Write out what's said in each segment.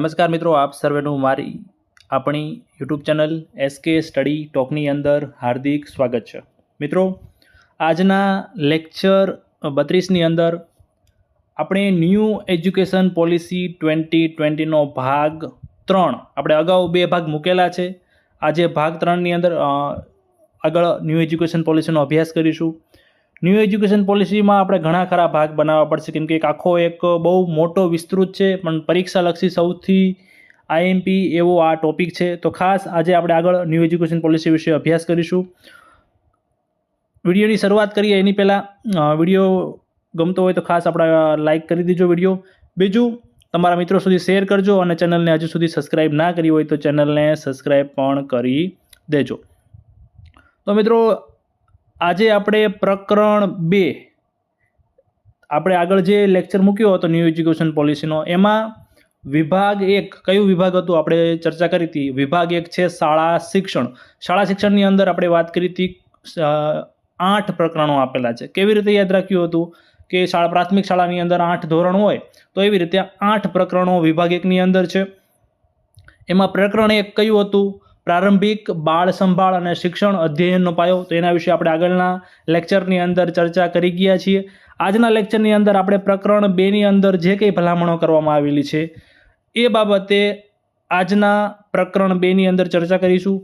નમસ્કાર મિત્રો, આપ સર્વેનું મારી આપણી યુટ્યુબ ચેનલ એસકે સ્ટડી ટોકની અંદર હાર્દિક સ્વાગત છે. મિત્રો, આજના લેક્ચર બત્રીસની અંદર આપણે ન્યૂ એજ્યુકેશન પોલિસી ટ્વેન્ટી ટ્વેન્ટીનો ભાગ ત્રણ, આપણે અગાઉ બે ભાગ મૂકેલા છે. આજે ભાગ ત્રણની અંદર આગળ ન્યૂ એજ્યુકેશન પોલિસીનો અભ્યાસ કરીશું. ન્યૂ એજ્યુકેશન પોલિસીમાં આપણે ઘણા ખરા ભાગ બનાવવા પડશે. કેમ કે એક આખો એક બહુ મોટો વિસ્તૃત છે, પણ પરીક્ષાલક્ષી સૌથી આઈએમપી એવો આ ટોપિક છે. તો ખાસ આજે આપણે આગળ ન્યૂ એજ્યુકેશન પોલિસી વિશે અભ્યાસ કરીશું. વિડીયોની શરૂઆત કરીએ એની પહેલાં. વીડિયો ગમતો હોય તો ખાસ આપણે લાઇક કરી દીજો વીડિયો. બીજું, તમારા મિત્રો સુધી શેર કરજો અને ચેનલને હજુ સુધી સબસ્ક્રાઈબ ના કરી હોય તો ચેનલને સબસ્ક્રાઈબ પણ કરી દેજો. તો મિત્રો આજે આપણે પ્રકરણ બે. આપણે આગળ જે લેક્ચર મૂક્યો હતો ન્યૂ એજ્યુકેશન પોલિસીનો એમાં વિભાગ એક, કયું વિભાગ હતું? આપણે ચર્ચા કરી હતી. વિભાગ એક છે શાળા શિક્ષણ. શાળા શિક્ષણની અંદર આપણે વાત કરી હતી આઠ પ્રકરણો આપેલા છે. કેવી રીતે યાદ રાખ્યું હતું? કે શાળા, પ્રાથમિક શાળાની અંદર આઠ ધોરણ હોય, તો એવી રીતે આઠ પ્રકરણો વિભાગ એકની અંદર છે. એમાં પ્રકરણ એક કયું હતું? પ્રારંભિક બાળ સંભાળ અને શિક્ષણ અધ્યયનનો પાયો તો એના વિશે આપણે આગળના લેક્ચરની અંદર ચર્ચા કરી ગયા છીએ. આજના લેક્ચરની અંદર આપણે પ્રકરણ બેની અંદર જે કંઈ ભલામણો કરવામાં આવેલી છે, એ બાબતે આજના પ્રકરણ બેની અંદર ચર્ચા કરીશું.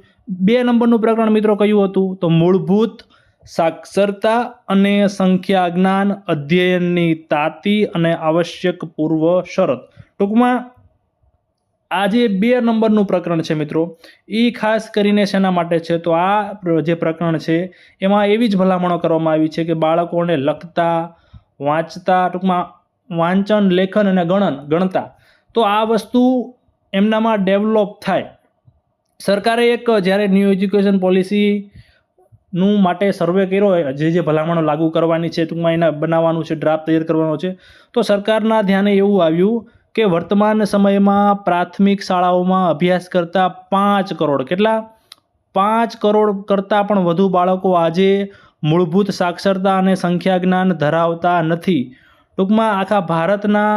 બે નંબરનું પ્રકરણ મિત્રો કયું હતું? તો મૂળભૂત સાક્ષરતા અને સંખ્યા જ્ઞાન અધ્યયનની તાતી અને આવશ્યક પૂર્વ શરત. ટૂંકમાં આ જે બે નંબરનું પ્રકરણ છે મિત્રો. એ ખાસ કરીને શેના માટે છે? તો આ જે પ્રકરણ છે, એમાં એવી જ ભલામણો કરવામાં આવી છે કે બાળકોને લખતા, વાંચતા, ટૂંકમાં વાંચન, લેખન અને ગણન, ગણતા. તો આ વસ્તુ એમનામાં ડેવલપ થાય. સરકારે એક જ્યારે ન્યૂ એજ્યુકેશન પોલિસી નું માટે સર્વે કર્યો, જે જે ભલામણો લાગુ કરવાની છે, ટૂંકમાં એના બનાવવાનું છે, ડ્રાફ્ટ તૈયાર કરવાનો છે, તો સરકારના ધ્યાને એવું આવ્યું કે વર્તમાન સમયમાં પ્રાથમિક શાળાઓમાં અભ્યાસ કરતા પાંચ કરોડ, કેટલા? પાંચ કરોડ કરતાં પણ વધુ બાળકો આજે મૂળભૂત સાક્ષરતા અને સંખ્યા જ્ઞાન ધરાવતા નથી. ટૂંકમાં આખા ભારતના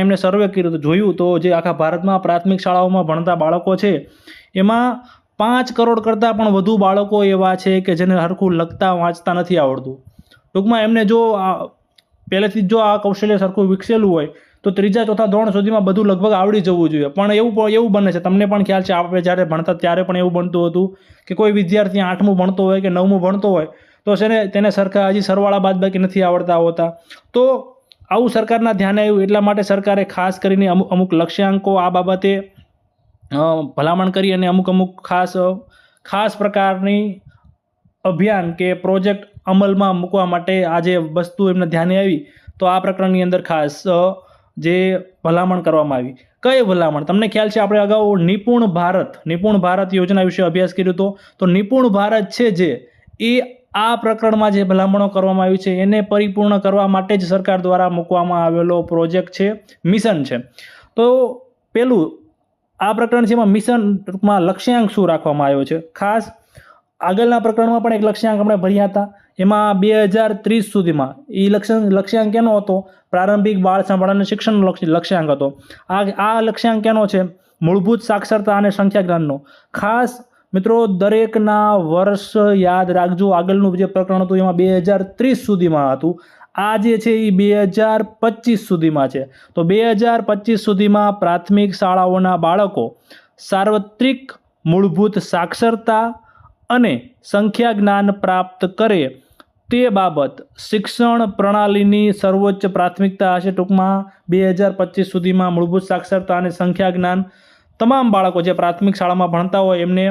એમને સર્વે કર્યું જોયું તો જે આખા ભારતમાં પ્રાથમિક શાળાઓમાં ભણતા બાળકો છે, એમાં પાંચ કરોડ કરતાં પણ વધુ બાળકો એવા છે કે જેને સરખું લખતા, વાંચતા નથી આવડતું. ટૂંકમાં એમને જો પહેલેથી જો આ કૌશલ્ય સરખું વિકસેલું હોય તો ત્રીજા ચોથા ધોરણ સુધીમાં બધું લગભગ આવડી જવું જોઈએ. પણ એવું એવું બને છે. તમને પણ ખ્યાલ છે, આપણે જ્યારે ભણતા ત્યારે પણ એવું બનતું હતું કે કોઈ વિદ્યાર્થી આઠમું ભણતો હોય કે નવમું ભણતો હોય, તો છે ને તેને સરખા હજી સરવાળા બાદ બાકી નથી આવડતા હોતા. તો આવું સરકારના ધ્યાને આવ્યું, એટલા માટે સરકારે ખાસ કરીને અમુક અમુક લક્ષ્યાંકો આ બાબતે ભલામણ કરી અને અમુક અમુક ખાસ ખાસ પ્રકારની અભિયાન કે પ્રોજેક્ટ અમલમાં મૂકવા માટે આજે વસ્તુ એમને ધ્યાને આવી. તો આ પ્રકરણની અંદર ખાસ જે ભલામણ કરવામાં આવી. કઈ ભલામણ? તમને ખ્યાલ છે, આપણે અગાઉ નિપુણ ભારત નિપુણ ભારત યોજના વિશે અભ્યાસ કર્યો હતો. તો નિપુણ ભારત છે જે, એ આ પ્રકરણમાં જે ભલામણો કરવામાં આવી છે, એને પરિપૂર્ણ કરવા માટે જ સરકાર દ્વારા મૂકવામાં આવેલો પ્રોજેક્ટ છે, મિશન છે. તો પેલું, આ પ્રકરણ છે એમાં મિશન ટૂંકમાં લક્ષ્યાંક શું રાખવામાં આવ્યો છે? ખાસ આગળના પ્રકરણમાં પણ એક લક્ષ્યાંક આપણે ભર્યા હતા. એમાં બે હજાર ત્રીસ સુધીમાં. એ લક્ષ્યાંક લક્ષ્યાંક કેનો હતો? પ્રારંભિક બાળ સંભાળ અને શિક્ષણનો લક્ષ્યાંક હતો. આ આ લક્ષ્યાંક કેનો છે? મૂળભૂત સાક્ષરતા અને સંખ્યા જ્ઞાનનો ખાસ મિત્રો, દરેકના વર્ષ યાદ રાખજો, આગળનું જે પ્રકરણ હતું એમાં બે હજાર ત્રીસ સુધીમાં હતું. આ જે છે એ બે હજાર પચીસ સુધીમાં છે. તો બે હજાર પચીસ સુધીમાં પ્રાથમિક શાળાઓના બાળકો સાર્વત્રિક મૂળભૂત સાક્ષરતા અને સંખ્યા જ્ઞાન પ્રાપ્ત કરે તે બાબત શિક્ષણ પ્રણાલીની સર્વોચ્ચ પ્રાથમિકતા હશે ટૂંકમાં. બે હજાર પચીસ સુધીમાં મૂળભૂત સાક્ષરતા અને સંખ્યા જ્ઞાન તમામ બાળકો જે પ્રાથમિક શાળામાં ભણતા હોય એમને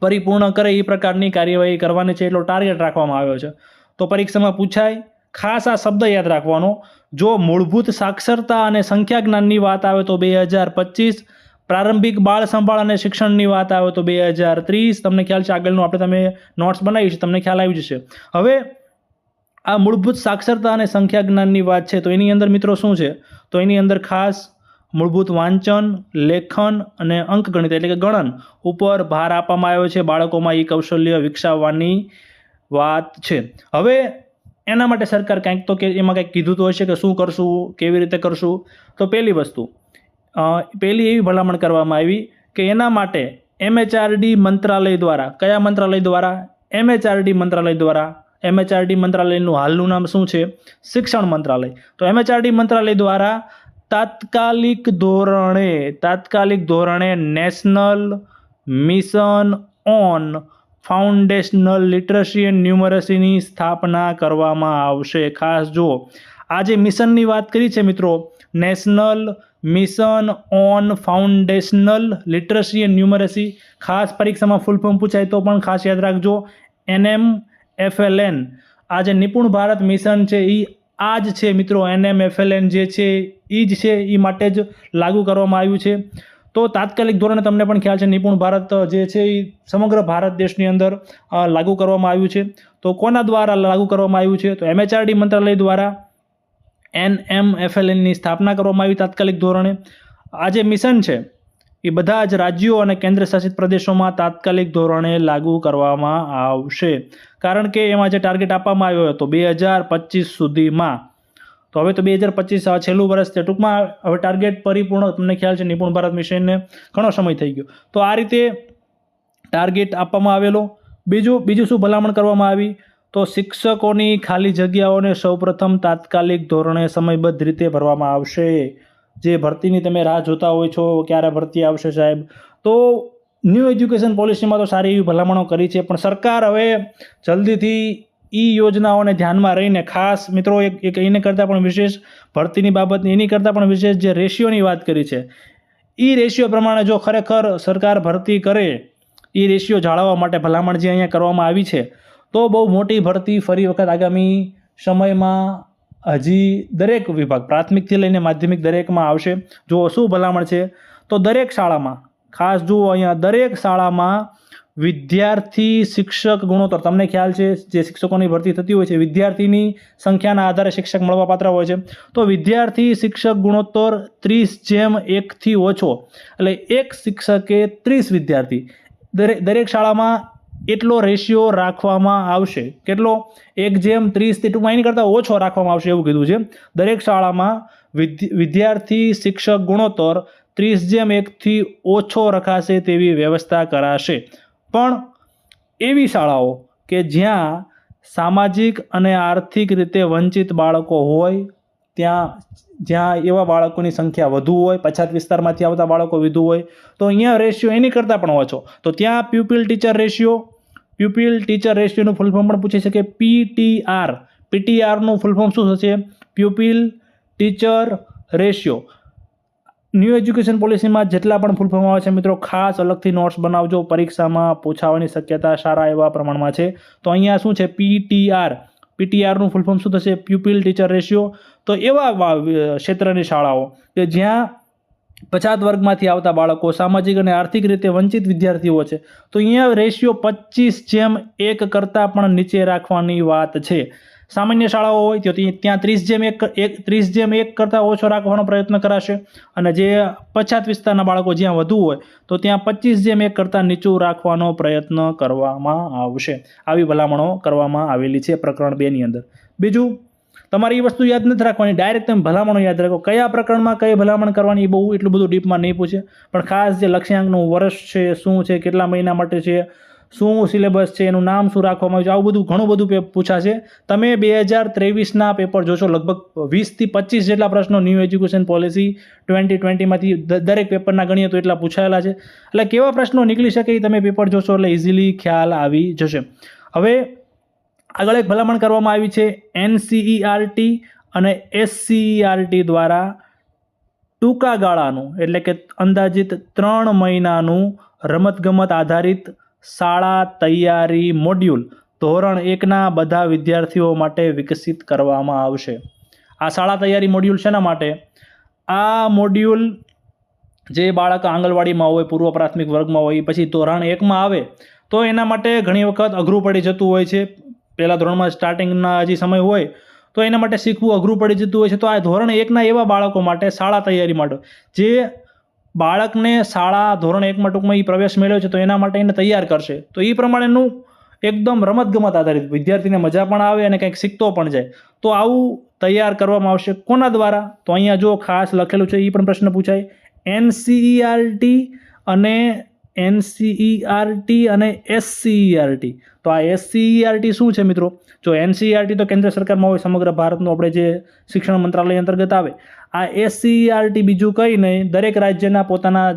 પરિપૂર્ણ કરે એ પ્રકારની કાર્યવાહી કરવાની છે એટલો ટાર્ગેટ રાખવામાં આવ્યો છે. તો પરીક્ષામાં પૂછાય, ખાસ આ શબ્દ યાદ રાખવાનો, જો મૂળભૂત સાક્ષરતા અને સંખ્યા જ્ઞાનની વાત આવે તો બે હજાર પચીસ પ્રારંભિક બાળ સંભાળ અને શિક્ષણની વાત આવે તો બે હજાર ત્રીસ, તમને ખ્યાલ છે, આગળનું આપણે તમે નોટ્સ બનાવી છે તમને ખ્યાલ આવી જશે. હવે આ મૂળભૂત સાક્ષરતા અને સંખ્યા જ્ઞાનની વાત છે, તો એની અંદર મિત્રો શું છે? તો એની અંદર ખાસ મૂળભૂત વાંચન, લેખન અને અંકગણિત એટલે કે ગણન ઉપર ભાર આપવામાં આવ્યો છે, બાળકોમાં એ કૌશલ્ય વિકસાવવાની વાત છે. હવે એના માટે સરકાર કંઈક તો કે એમાં કંઈક કીધું તો હશે કે શું કરશું, કેવી રીતે કરશું? તો પહેલી વસ્તુ પહેલી એવી ભલામણ કરવામાં આવી કે એના માટે એમએચઆરડી મંત્રાલય દ્વારા, કયા મંત્રાલય દ્વારા? એમએચઆરડી મંત્રાલય દ્વારા, એમએચઆરડી મંત્રાલયનું હાલનું નામ શું છે? શિક્ષણ મંત્રાલય. તો એમએચઆરડી મંત્રાલય દ્વારા તાત્કાલિક ધોરણે તાત્કાલિક ધોરણે national mission on foundational literacy and ન્યુમરસીની સ્થાપના કરવામાં આવશે. ખાસ જુઓ આ જે મિશનની વાત કરી છે મિત્રો, national mission on foundational literacy and numeracy. ખાસ પરીક્ષામાં ફૂલ ફોર્મ પૂછાય તો પણ ખાસ યાદ રાખજો. એનએમ એફએલએન આ જે નિપુણ ભારત મિશન છે એ આ જ છે મિત્રો. એનએમ એફએલએન જે છે એ જ છે એ માટે જ લાગુ કરવામાં આવ્યું છે. તો તાત્કાલિક ધોરણે તમને પણ ખ્યાલ છે, નિપુણ ભારત જે છે એ સમગ્ર ભારત દેશની અંદર લાગુ કરવામાં આવ્યું છે. તો કોના દ્વારા લાગુ કરવામાં આવ્યું છે? તો એમએચઆરડી મંત્રાલય દ્વારા એન એમ એફએલએનની સ્થાપના કરવામાં આવી તાત્કાલિક ધોરણે. આ જે મિશન છે, એ બધા જ રાજ્યો અને કેન્દ્ર શાસિત પ્રદેશોમાં તાત્કાલિક ધોરણે લાગુ કરવામાં આવશે. કારણ કે એમાં જે ટાર્ગેટ આપવામાં આવ્યો હતો બે હજાર પચીસ સુધીમાં. તો હવે તો બે હજાર પચીસ છેલ્લું વર્ષ છે. ટૂંકમાં હવે ટાર્ગેટ પરિપૂર્ણ, તમને ખ્યાલ છે, નિપુણ ભારત મિશનને ઘણો સમય થઈ ગયો. તો આ રીતે ટાર્ગેટ આપવામાં આવેલો. બીજું બીજું શું ભલામણ કરવામાં આવી? તો શિક્ષકોની ખાલી જગ્યાઓને સૌપ્રથમ તાત્કાલિક ધોરણે સમયબદ્ધ રીતે ભરવામાં આવશે. જે ભરતીની તમે રાહ જોતા હોય છો, ક્યારે ભરતી આવશે સાહેબ? તો ન્યૂ એજ્યુકેશન પોલિસીમાં તો સારી એવી ભલામણો કરી છે, પણ સરકાર હવે જલ્દીથી ઈ યોજનાઓને ધ્યાનમાં રહીને, ખાસ મિત્રો એક એક એને કરતાં પણ વિશેષ, ભરતીની બાબતની એની કરતાં પણ વિશેષ જે રેશિયોની વાત કરી છે એ રેશિયો પ્રમાણે જો ખરેખર સરકાર ભરતી કરે એ રેશિયો જાળવવા માટે ભલામણ જે અહીંયા કરવામાં આવી છે તો બહુ મોટી ભરતી ફરી વખત આગામી સમયમાં હજી દરેક વિભાગ, પ્રાથમિકથી લઈને માધ્યમિક દરેકમાં આવશે. જો શું ભલામણ છે? તો દરેક શાળામાં, ખાસ જુઓ અહીંયા, દરેક શાળામાં વિદ્યાર્થી શિક્ષક ગુણોત્તર, તમને ખ્યાલ છે, જે શિક્ષકોની ભરતી થતી હોય છે, વિદ્યાર્થીની સંખ્યાના આધારે શિક્ષક મળવાપાત્ર હોય છે. તો વિદ્યાર્થી શિક્ષક ગુણોત્તર ત્રીસ જેમ એકથી ઓછો, એટલે એક શિક્ષકે ત્રીસ વિદ્યાર્થી. દરેક દરેક શાળામાં એટલો રેશિયો રાખવામાં આવશે? કેટલો? એક જેમ ત્રીસથી ટૂંકમાં એની કરતાં ઓછો રાખવામાં આવશે એવું કીધું છે. દરેક શાળામાં વિદ્ય, વિદ્યાર્થી શિક્ષક ગુણોત્તર ત્રીસ જેમ એકથી ઓછો રખાશે તેવી વ્યવસ્થા કરાશે. પણ એવી શાળાઓ કે જ્યાં સામાજિક અને આર્થિક રીતે વંચિત બાળકો હોય, ત્યાં જ્યાં એવા બાળકોની સંખ્યા વધુ હોય, પછાત વિસ્તારમાંથી આવતા બાળકો વધુ હોય, તો અહીંયા રેશિયો એની કરતાં પણ ઓછો. તો ત્યાં pupil teacher ratio pupil teacher રેશિયોનું full form પણ પૂછી શકે પીટીઆર પીટીઆરનું ફૂલ ફોર્મ શું થશે? Pupil teacher ratio new education પોલિસીમાં જેટલા પણ ફૂલ ફોર્મ આવે છે મિત્રો, ખાસ અલગથી નોટ્સ બનાવજો. પરીક્ષામાં પૂછાવાની શક્યતા સારા એવા પ્રમાણમાં છે. તો અહીંયા શું છે? પીટીઆર પીટીઆરનું ફૂલ ફોર્મ શું થશે? પ્યુપિલ ટીચર રેશિયો તો એવા ક્ષેત્રની શાળાઓ કે જ્યાં પછાત વર્ગમાંથી આવતા બાળકો સામાજિક અને આર્થિક રીતે વંચિત વિદ્યાર્થીઓ છે. તો અહીંયા રેશિયો પચીસ જેમ એક કરતાં પણ નીચે રાખવાની વાત છે. સામાન્ય શાળાઓ હોય તો ત્યાં- ત્રીસ જેમ એક એક, ત્રીસ જેમ એક કરતાં ઓછો રાખવાનો પ્રયત્ન કરાશે. અને જે પછાત વિસ્તારના બાળકો જ્યાં વધુ હોય તો ત્યાં પચીસ જેમ એક કરતાં નીચું રાખવાનો પ્રયત્ન કરવામાં આવશે. આવી ભલામણો કરવામાં આવેલી છે પ્રકરણ બેની અંદર. બીજું તમારે એ વસ્તુ યાદ નથી રાખવાની. ડાયરેક્ટ તમે ભલામણો યાદ રાખો. કયા પ્રકરણમાં કઈ ભલામણ કરવાની એ બહુ એટલું બધું ડીપમાં નહીં પૂછે. પણ ખાસ જે લક્ષ્યાંકનું વર્ષ છે, શું છે, કેટલા મહિના માટે છે, શું સિલેબસ છે, એનું નામ શું રાખવામાં આવ્યું છે, આવું બધું ઘણું બધું પૂછાશે. તમે બે હજાર ત્રેવીસના પેપર જોશો, લગભગ વીસથી પચીસ જેટલા પ્રશ્નો ન્યૂ એજ્યુકેશન પોલિસી ટ્વેન્ટી ટ્વેન્ટીમાંથી દરેક પેપરના ગણીએ તો એટલા પૂછાયેલા છે. એટલે કેવા પ્રશ્નો નીકળી શકે એ તમે પેપર જોશો એટલે ઇઝીલી ખ્યાલ આવી જશે. હવે આગળ એક ભલામણ કરવામાં આવી છે. એનસીઈઆરટી અને એસસીઈઆરટી દ્વારા ટૂંકા ગાળાનું, એટલે કે અંદાજિત ત્રણ મહિનાનું રમતગમત આધારિત શાળા તૈયારી મોડ્યુલ ધોરણ એકના બધા વિદ્યાર્થીઓ માટે વિકસિત કરવામાં આવશે. આ શાળા તૈયારી મોડ્યુલ શેના માટે? આ મોડ્યુલ જે બાળક આંગણવાડીમાં હોય, પૂર્વ પ્રાથમિક વર્ગમાં હોય, પછી ધોરણ એકમાં આવે, તો એના માટે ઘણી વખત અઘરું પડી જતું હોય છે. પહેલાં ધોરણમાં સ્ટાર્ટિંગના હજી સમય હોય, તો એના માટે શીખવું અઘરું પડી જતું હોય છે. તો આ ધોરણ એકના એવા બાળકો માટે શાળા તૈયારી માટે. જે બાળકને શાળા ધોરણ એકમાં ટૂંકમાં એ પ્રવેશ મેળવ્યો છે, તો એના માટે એને તૈયાર કરશે. તો એ પ્રમાણેનું એકદમ રમતગમત આધારિત વિદ્યાર્થીને મજા પણ આવે અને કંઈક શીખતો પણ જાય. તો આવું તૈયાર કરવામાં આવશે કોના દ્વારા? તો અહીંયા જો ખાસ લખેલું છે એ પણ પ્રશ્ન પૂછાય. એનસીઈઆરટી અને એનસીઈઆરટી અને એસસીઈઆરટી તો આ એસસીઈઆરટી શું છે મિત્રો? જો એનસીઈઆરટી તો કેન્દ્ર સરકારમાં હોય, સમગ્ર ભારતનું આપણે જે શિક્ષણ મંત્રાલય અંતર્ગત આવે, આ એસસીઈઆરટી બીજું કંઈ નહીં, દરેક રાજ્યના પોતાના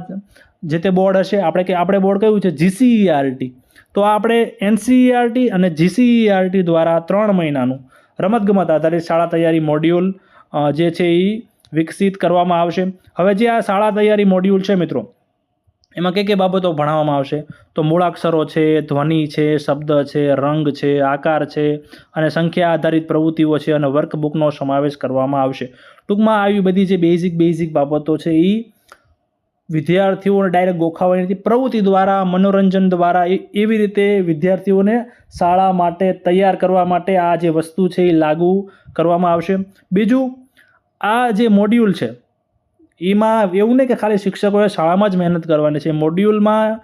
જે તે બોર્ડ હશે, આપણે કે, આપણે બોર્ડ કયું છે? જીસીઈઆરટી તો આપણે એનસીઈઆરટી અને જીસીઈઆરટી દ્વારા ત્રણ મહિનાનું રમતગમત આધારિત શાળા તૈયારી મોડ્યુલ જે છે એ વિકસિત કરવામાં આવશે. હવે જે આ શાળા તૈયારી મોડ્યુલ છે મિત્રો એમાં કઈ કઈ બાબતો ભણાવવામાં આવશે? તો મૂળાક્ષરો છે, ધ્વનિ છે, શબ્દ છે, રંગ છે, આકાર છે અને સંખ્યા આધારિત પ્રવૃત્તિઓ છે અને વર્કબુકનો સમાવેશ કરવામાં આવશે. ટૂંકમાં આવી બધી જે બેઝિક બેઝિક બાબતો છે એ વિદ્યાર્થીઓને ડાયરેક્ટ ગોખાવાની પ્રવૃત્તિ દ્વારા, મનોરંજન દ્વારા એવી રીતે વિદ્યાર્થીઓને શાળા માટે તૈયાર કરવા માટે આ જે વસ્તુ છે એ લાગુ કરવામાં આવશે. બીજું, આ જે મોડ્યુલ છે એમાં એવું નહીં કે ખાલી શિક્ષકોએ શાળામાં જ મહેનત કરવાની છે. મોડ્યુલમાં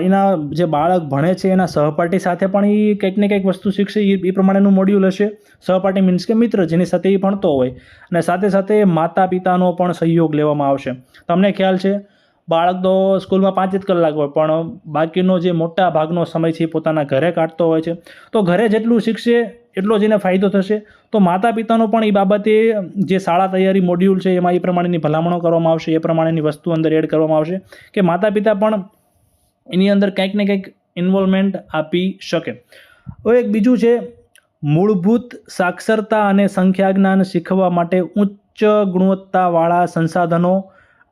એના જે બાળક ભણે છે એના સહપાઠી સાથે પણ એ કંઈક ને કંઈક વસ્તુ શીખશે. એ પ્રમાણેનું મોડ્યુલ હશે. સહપાઠી મીન્સ કે મિત્ર જેની સાથે એ ભણતો હોય. અને સાથે સાથે માતા પિતાનો પણ સહયોગ લેવામાં આવશે. તમને ખ્યાલ છે, બાળક તો સ્કૂલમાં પાંચ જ કલાક હોય, પણ બાકીનો જે મોટા ભાગનો સમય છે એ પોતાના ઘરે કાઢતો હોય છે. તો ઘરે જેટલું શીખશે એટલો જ એને ફાયદો થશે. તો માતા પિતાનો પણ એ બાબતે, જે શાળા તૈયારી મોડ્યુલ છે, એમાં એ પ્રમાણેની ભલામણો કરવામાં આવશે, એ પ્રમાણેની વસ્તુ અંદર એડ કરવામાં આવશે કે માતા પિતા પણ એની અંદર કંઈક ને કંઈક ઇન્વોલ્વમેન્ટ આપી શકે. હવે એક બીજું છે, મૂળભૂત સાક્ષરતા અને સંખ્યા જ્ઞાન શીખવા માટે ઉચ્ચ ગુણવત્તાવાળા સંસાધનો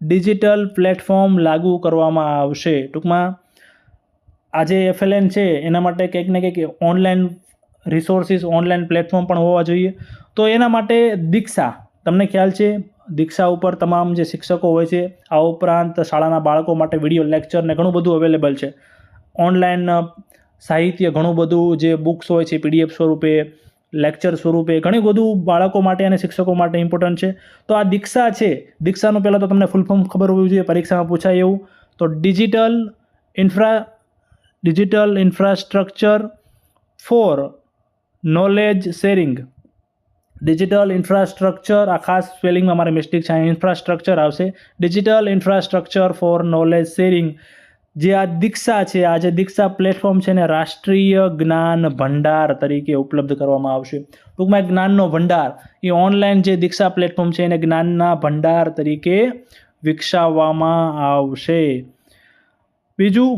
ડિજિટલ પ્લેટફોર્મ લાગુ કરવામાં આવશે. ટૂંકમાં આજે એફએલએન છે, એના માટે કંઈક ને કંઈક ઓનલાઈન રિસોર્સિસ ઓનલાઈન પ્લેટફોર્મ પણ હોવા જોઈએ. તો એના માટે દીક્ષા, તમને ખ્યાલ છે? દીક્ષા ઉપર તમામ જે શિક્ષકો હોય છે, આ ઉપરાંત શાળાના બાળકો માટે વીડિયો લેક્ચર ને ઘણું બધું અવેલેબલ છે. ઓનલાઈન સાહિત્ય ઘણું બધું જે બુક્સ હોય છે પીડીએફ સ્વરૂપે લેક્ચર સ્વરૂપે, ઘણી બધું બાળકો માટે અને શિક્ષકો માટે ઇમ્પોર્ટન્ટ છે. તો આ દીક્ષા છે. દીક્ષાનું પહેલાં તો તમને ફૂલ ફોર્મ ખબર હોવી જોઈએ, પરીક્ષામાં પૂછાય એવું. તો digital infra digital infrastructure for knowledge sharing digital infrastructure આ ખાસ સ્પેલિંગમાં મારે મિસ્ટેક છે ઇન્ફ્રાસ્ટ્રક્ચર આવશે. Digital infrastructure for knowledge sharing જે આ દીક્ષા છે, આ જે દીક્ષા પ્લેટફોર્મ છે એને રાષ્ટ્રીય જ્ઞાન ભંડાર તરીકે ઉપલબ્ધ કરવામાં આવશે. ટૂંકમાં જ્ઞાનનો ભંડાર. એ ઓનલાઈન જે દીક્ષા પ્લેટફોર્મ છે એને જ્ઞાનના ભંડાર તરીકે વિકસાવવામાં આવશે. બીજું,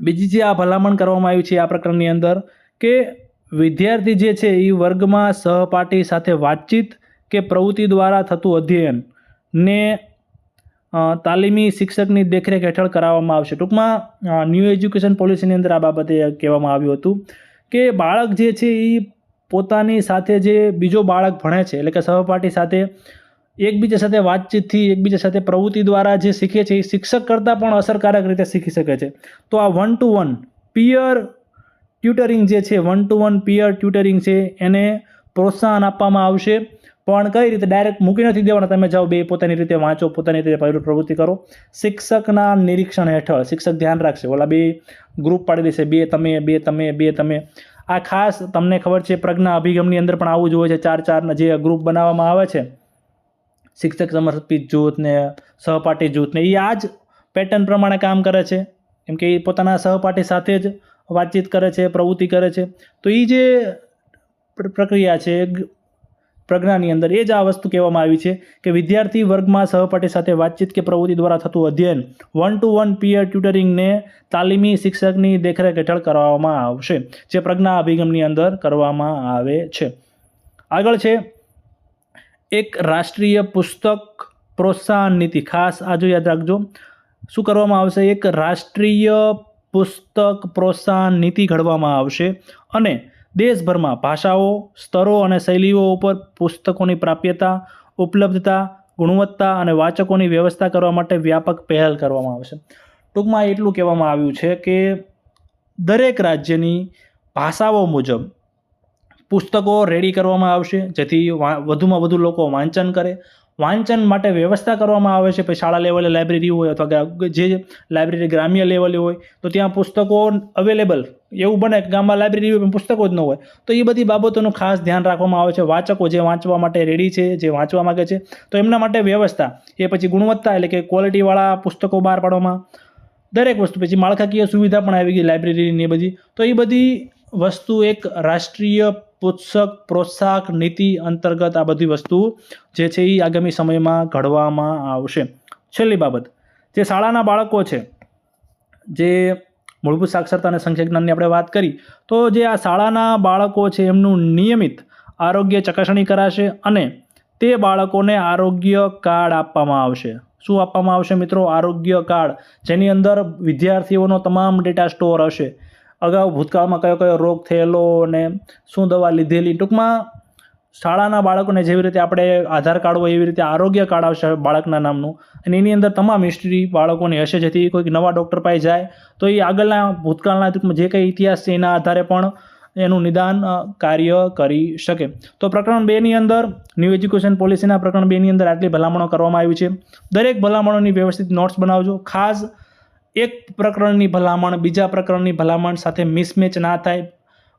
બીજી જે આ ભલામણ કરવામાં આવી છે આ પ્રકરણની અંદર કે વિદ્યાર્થી જે છે એ વર્ગમાં સહપાઠી સાથે વાતચીત કે પ્રવૃત્તિ દ્વારા થતું અધ્યયન ને તાલીમી શિક્ષકની દેખરેખ હેઠળ કરાવવામાં આવશે. ટૂંકમાં ન્યૂ એજ્યુકેશન પોલિસીની અંદર આ બાબતે કહેવામાં આવ્યું હતું કે બાળક જે છે એ પોતાની સાથે જે બીજો બાળક ભણે છે, એટલે કે સહપાઠી સાથે એકબીજા સાથે વાતચીતથી, એકબીજા સાથે પ્રવૃત્તિ દ્વારા જે શીખે છે એ શિક્ષક કરતાં પણ અસરકારક રીતે શીખી શકે છે. તો આ one two one peer tutoring જે છે one two one peer tutoring છે, એને પ્રોત્સાહન આપવામાં આવશે. પણ કઈ રીતે? ડાયરેક્ટ મૂકી નથી દેવાના. તમે જાઓ બે, પોતાની રીતે વાંચો, પોતાની રીતે પહેલું પ્રવૃત્તિ કરો. શિક્ષકના નિરીક્ષણ હેઠળ, શિક્ષક ધ્યાન રાખશે. ઓલા બે ગ્રુપ પાડી દેશે. બે તમે બે તમે બે તમે. આ ખાસ તમને ખબર છે, પ્રજ્ઞા અભિગમની અંદર પણ આવું જ હોય છે. ચાર ચારના જે ગ્રુપ બનાવવામાં આવે છે, શિક્ષક સમર્પિત જૂથ ને સહપાઠી જૂથ ને એ આ જ પેટર્ન પ્રમાણે કામ કરે છે. કેમ કે એ પોતાના સહપાઠી સાથે જ વાતચીત કરે છે, પ્રવૃત્તિ કરે છે. તો એ જે પ્રક્રિયા છે પ્રજ્ઞાની અંદર એ જ આ વસ્તુ કહેવામાં આવી છે કે વિદ્યાર્થી વર્ગમાં સહપાઠી સાથે વાતચીત કે પ્રવૃત્તિ દ્વારા થતું અધ્યયન વન ટુ વન પીયર ટ્યુટરિંગને તાલીમી શિક્ષકની દેખરેખ હેઠળ કરવામાં આવશે, જે પ્રજ્ઞા અભિગમની અંદર કરવામાં આવે છે. આગળ છે, એક રાષ્ટ્રીય પુસ્તક પ્રોત્સાહન નીતિ. ખાસ આજુ યાદ રાખજો. શું કરવામાં આવશે? એક રાષ્ટ્રીય પુસ્તક પ્રોત્સાહન નીતિ ઘડવામાં આવશે અને દેશભરમાં ભાષાઓ, સ્તરો અને શૈલીઓ ઉપર પુસ્તકોની પ્રાપ્યતા, ઉપલબ્ધતા, ગુણવત્તા અને વાચકોની વ્યવસ્થા કરવા માટે વ્યાપક પહેલ કરવામાં આવશે. ટૂંકમાં એટલું કહેવામાં આવ્યું છે કે દરેક રાજ્યની ભાષાઓ મુજબ પુસ્તકો રેડી કરવામાં આવશે, જેથી વધુમાં વધુ લોકો વાંચન કરે વાંચન માટે વ્યવસ્થા કરવામાં આવે છે. પછી શાળા લેવલે લાઇબ્રેરી હોય અથવા જે લાઇબ્રેરી ગ્રામ્ય લેવલે હોય, તો ત્યાં પુસ્તકો અવેલેબલ એવું બને કે ગામમાં લાઇબ્રેરી હોય પણ પુસ્તકો જ ન હોય. તો એ બધી બાબતોનું ખાસ ધ્યાન રાખવામાં આવે છે. વાચકો જે વાંચવા માટે રેડી છે, જે વાંચવા માગે છે, તો એમના માટે વ્યવસ્થા. એ પછી ગુણવત્તા એટલે કે ક્વોલિટીવાળા પુસ્તકો બહાર પાડવામાં. દરેક વસ્તુ. પછી માળખાકીય સુવિધા પણ આવી ગઈ લાઇબ્રેરીની બધી. તો એ બધી વસ્તુ એક રાષ્ટ્રીય પોત્સક પ્રોત્સાહક નીતિ અંતર્ગત આ બધી વસ્તુ જે છે એ આગામી સમયમાં ઘડવામાં આવશે. છેલ્લી બાબત, જે શાળાના બાળકો છે, જે મૂળભૂત સાક્ષરતા અને સંખ્યા જ્ઞાનની આપણે વાત કરી, તો જે આ શાળાના બાળકો છે એમનું નિયમિત આરોગ્ય ચકાસણી કરાશે અને તે બાળકોને આરોગ્ય કાર્ડ આપવામાં આવશે. શું આપવામાં આવશે મિત્રો? આરોગ્ય કાર્ડ, જેની અંદર વિદ્યાર્થીઓનો તમામ ડેટા સ્ટોર હશે. અગાઉ ભૂતકાળમાં કયો કયો રોગ થયેલો અને શું દવા લીધેલી? ટૂંકમાં શાળાના બાળકોને જેવી રીતે આપણે આધાર કાર્ડ હોય એવી રીતે આરોગ્ય કાર્ડ આવશે બાળકના નામનું. અને એની અંદર તમામ હિસ્ટ્રી બાળકોની હશે. જેથી કોઈક નવા ડૉક્ટર પાસે જાય તો એ આગળના ભૂતકાળના ટૂંકમાં જે કંઈ ઇતિહાસ છે એના આધારે પણ એનું નિદાન કાર્ય કરી શકે. તો પ્રકરણ બેની અંદર ન્યૂ એજ્યુકેશન પોલિસીના પ્રકરણ બેની અંદર આટલી ભલામણો કરવામાં આવી છે. દરેક ભલામણોની વ્યવસ્થિત નોટ્સ બનાવજો. ખાસ એક પ્રકરણની ભલામણ, બીજા પ્રકરણની ભલામણ સાથે મિસમેચ ના થાય.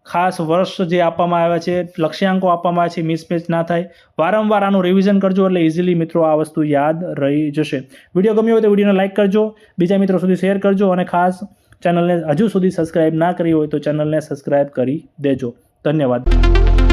ખાસ વર્ષ જે આપવામાં આવ્યા છે, લક્ષ્યાંકો આપવામાં આવ્યા છે મિસમેચ ના થાય. વારંવાર આનું રિવિઝન કરજો એટલે ઇઝીલી મિત્રો આ વસ્તુ યાદ રહી જશે. વીડિયો ગમ્યો હોય તો વિડીયોને લાઇક કરજો, બીજા મિત્રો સુધી શેર કરજો અને ખાસ ચેનલને હજુ સુધી સબસ્ક્રાઇબ ના કરી હોય તો ચેનલને સબસ્ક્રાઇબ કરી દેજો. ધન્યવાદ.